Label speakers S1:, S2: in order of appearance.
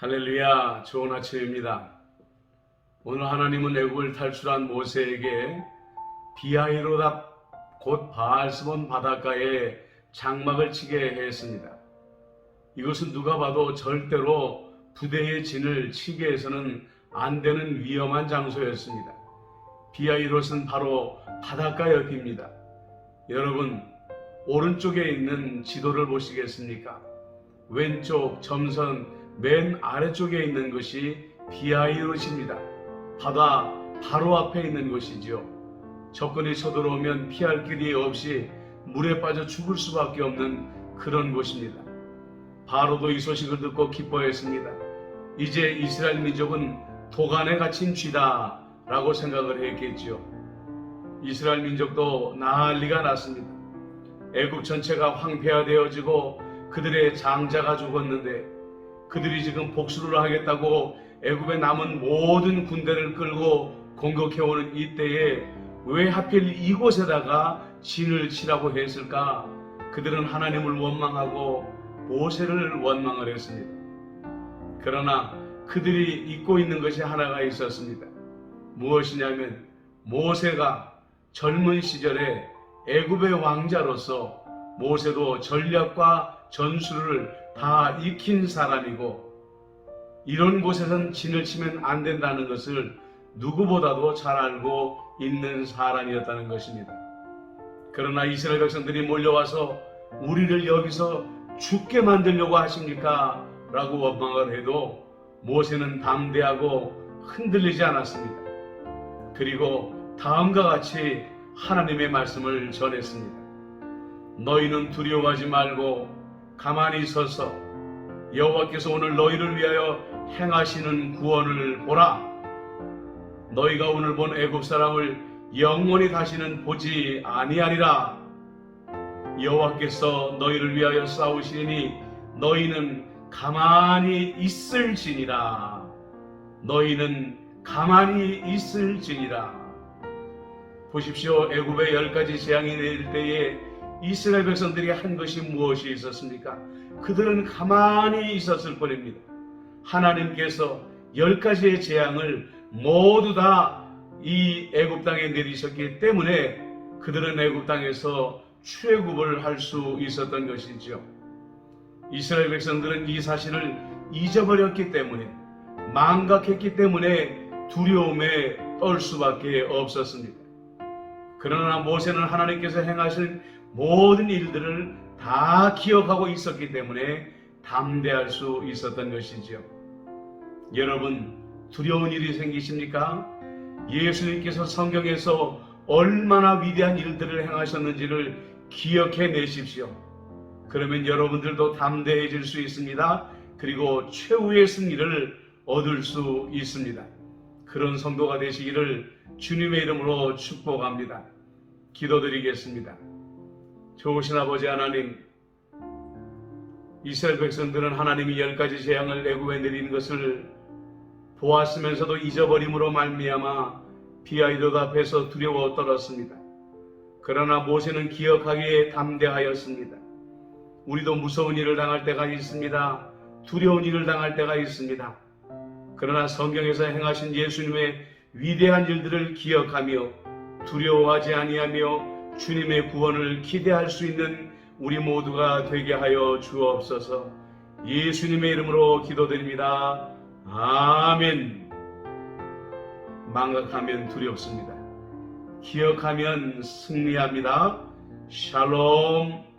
S1: 할렐루야, 좋은 아침입니다. 오늘 하나님은 애국을 탈출한 모세에게 비하이로답 곧 바알스본 바닷가에 장막을 치게 했습니다. 이것은 누가 봐도 절대로 부대의 진을 치게 해서는 안 되는 위험한 장소였습니다. 비하이롯은 바로 바닷가 옆입니다. 여러분, 오른쪽에 있는 지도를 보시겠습니까? 왼쪽 점선 맨 아래쪽에 있는 것이 비하이롯입니다. 바다 바로 앞에 있는 것이지요. 적군이 쳐들어오면 피할 길이 없이 물에 빠져 죽을 수밖에 없는 그런 곳입니다. 바로도 이 소식을 듣고 기뻐했습니다. 이제 이스라엘 민족은 도간에 갇힌 쥐다 라고 생각을 했겠지요. 이스라엘 민족도 난리가 났습니다. 애굽 전체가 황폐화되어지고 그들의 장자가 죽었는데 그들이 지금 복수를 하겠다고 애굽에 남은 모든 군대를 끌고 공격해오는 이때에 왜 하필 이곳에다가 진을 치라고 했을까? 그들은 하나님을 원망하고 모세를 원망을 했습니다. 그러나 그들이 잊고 있는 것이 하나가 있었습니다. 무엇이냐면 모세가 젊은 시절에 애굽의 왕자로서 모세도 전략과 전술을 다 익힌 사람이고 이런 곳에선 진을 치면 안 된다는 것을 누구보다도 잘 알고 있는 사람이었다는 것입니다. 그러나 이스라엘 백성들이 몰려와서 우리를 여기서 죽게 만들려고 하십니까? 라고 원망을 해도 모세는 담대하고 흔들리지 않았습니다. 그리고 다음과 같이 하나님의 말씀을 전했습니다. 너희는 두려워하지 말고 가만히 서서 여호와께서 오늘 너희를 위하여 행하시는 구원을 보라. 너희가 오늘 본 애굽 사람을 영원히 다시는 보지 아니하리라. 여호와께서 너희를 위하여 싸우시니 너희는 가만히 있을지니라. 너희는 가만히 있을지니라. 보십시오. 애굽의 열 가지 재앙이 내릴 때에 이스라엘 백성들이 한 것이 무엇이 있었습니까? 그들은 가만히 있었을 뿐입니다. 하나님께서 열 가지의 재앙을 모두 다 이 애굽 땅에 내리셨기 때문에 그들은 애굽 땅에서 출애굽을 할 수 있었던 것이죠. 이스라엘 백성들은 이 사실을 잊어버렸기 때문에 망각했기 때문에 두려움에 떨 수밖에 없었습니다. 그러나 모세는 하나님께서 행하신 모든 일들을 다 기억하고 있었기 때문에 담대할 수 있었던 것이지요. 여러분, 두려운 일이 생기십니까? 예수님께서 성경에서 얼마나 위대한 일들을 행하셨는지를 기억해 내십시오. 그러면 여러분들도 담대해질 수 있습니다. 그리고 최후의 승리를 얻을 수 있습니다. 그런 성도가 되시기를 주님의 이름으로 축복합니다. 기도드리겠습니다. 좋으신 아버지 하나님, 이스라엘 백성들은 하나님이 열 가지 재앙을 애굽에 내리는 것을 보았으면서도 잊어버림으로 말미암아 비아이도 앞에서 두려워 떨었습니다. 그러나 모세는 기억하기에 담대하였습니다. 우리도 무서운 일을 당할 때가 있습니다. 두려운 일을 당할 때가 있습니다. 그러나 성경에서 행하신 예수님의 위대한 일들을 기억하며 두려워하지 아니하며 주님의 구원을 기대할 수 있는 우리 모두가 되게 하여 주옵소서. 예수님의 이름으로 기도드립니다. 아멘. 망각하면 두렵습니다. 기억하면 승리합니다. 샬롬.